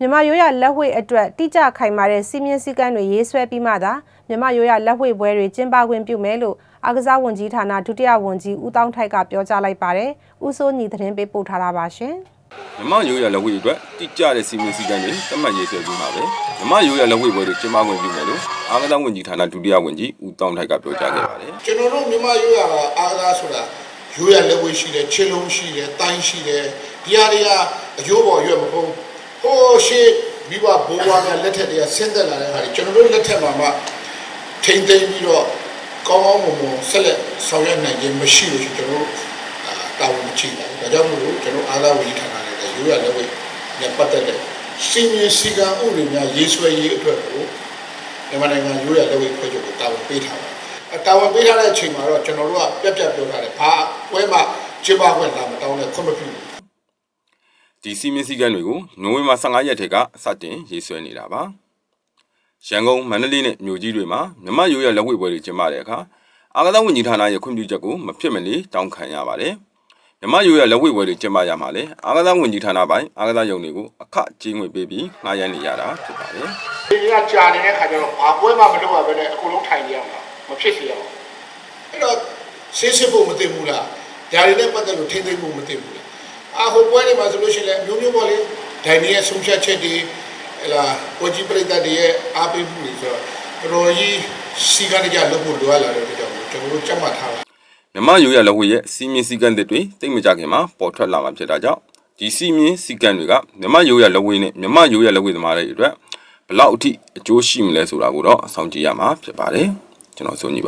မြန်မာရိုးရလက်ဝှေ့အတွက်တိကျခိုင်မာတဲ့စီမင်းစည်းကမ်းတွေရေးဆွဲပြီးမှသာမြန်မာရိုးရလက်ဝှေ့ပွဲတွေကျင်းပခွင့်ပြုမယ်လို့အာကစားဝန်ကြီးဌာနဒုတိယဝန်ကြီးဦးတောင်းထိုက်ကပြောကြားလိုက်ပါတယ်။ဦးစိုးညီသတင်းပေးပို့ထားတာပါရှင်။မြမရိုးရလက်ဝဲအတွက်တိကျတဲ့စီမင်းစည်းကမ်းတွေသတ်မှတ်ရေးဆွဲပြီးမှာပဲမြမရိုးရလက်ဝဲပွဲတွေကျင်းပခွင့်ပြုမယ်လို့အာကစားဝန်ကြီးဌာနဒုတိယဝန်ကြီးဦးတောင်းထိုက်ကပြောကြားခဲ့ပါတယ်ကျွန်တော်တို့မြန်မာရိုးရာကအားကားဆိုတာရိုးရာလက်ဝဲရှိတယ်ခြေလုံးရှိတယ်တိုင်းရှိတယ်ဒီဟာတွေကအယိုးပေါ်ရွက်မဟုတ် ဟိုးရှေ့မိဘဘိုးဘွားများလက်ထက်တွေကဆင်းသက်လာတဲ့ဟာတွေကျွန်တော်တို့လက်ထက်မှာမှထိမ့်သိမ်းပြီးတော့ကောင်းကောင်းမွန်မွန်ဆက်လက်ဆောင်ရွက်နိုင်ခြင်းမရှိလို့ရှိရင်ကျွန်တော်တို့အာတာဝန်မချိပါဘူးဒါကြောင့်မို့လို့ကျွန်တော်အားကားဝန်ကြီးဌာနနဲ့ရိုးရာလက်ဝဲနဲ့ပတ်သက်တဲ့စီမင်းစည်းကမ်းဥပဒေများရေးဆွဲရေးအတွက်ကိုမြန်မာနိုင်ငံရိုးရာလက်ဝဲဖွဲ့ချုပ်ကိုတာဝန်ပေးထားပါတယ်တာဝန်ပေးထားတဲ့အချိန်မှာတော့ကျွန်တော်တို့ကပြက်ပြက်ပြောထားတယ်ဘာပွဲမှာကျင်းပခွင့်လာမတောင်းနဲ့ခွင့်မပြုဘူး ဒီစီမင်းစည်းကမ်းတွေကိုနိုဝင်ဘာ15ရက်ထက်ကစတင်ရေးဆွဲနေတာပါရန်ကုန်မန္တလေးနဲ့မြို့ကြီးတွေမှာမြမရိုးရလက်ဝဲပွဲတွေကျင်းပတဲ့အခါအာကစားဝန်ကြီးဌာနရဲ့ခွင့်ပြုချက်ကိုမဖြစ်မနေတောင်းခံရပါတယ်မြမရိုးရလက်ဝဲပွဲတွေကျင်းပရမှာလေအာကစားဝန်ကြီးဌာနပိုင်းအာကစားရုံတွေကိုအခကြေးငွေပေးပြီးငှားရမ်းနေရတာဖြစ်ပါတယ်ဒီကကြာနေတဲ့ခါကျတော့ဘာပွဲမှမလုပ်ရဘဲနဲ့အကုန်လုံးထိုင်နေရမှာမဖြစ်စေရအောင်အဲ့တော့ဆေးစစ်ဖို့မသိဘူးလားဒါတွေနဲ့ပတ်သက်လို့ထိမ့်သိမ့်ဖို့မသိဘူးလား အာဟိုပွဲတွေမှာဆိုလို့ရှိရင်လည်းမျိုးမျိုးပေါ့လေဒိုင်နေရဲ့ဆုံးဖြတ်ချက်တွေဟလာကိုကြီးပြိတ္တတွေရဲ့အားပေးမှုတွေဆိုတော့တော်တော်ကြီးစီကံကြလုပ်ဖို့လိုအပ်လာတဲ့အတွက်ကြောင့်ကျွန်တော်တို့ကြက်မှတ်ထားတာမြမရိုးရလက်ဝဲရဲ့စီမင်းစည်းကမ်းတွေတိတ်မကြခင်မှာပေါ်ထွက်လာမှာဖြစ်တာကြောင့်ဒီစီမင်းစည်းကမ်းတွေကမြမရိုးရလက်ဝဲနဲ့မြမရိုးရလက်ဝဲသမားတွေအတွက်ဘလောက်အထိအကျိုးရှိမလဲဆိုတာကိုတော့အဆောင်ကြည့်ရမှာဖြစ်ပါတယ်ကျွန်တော်ဆိုညီပါ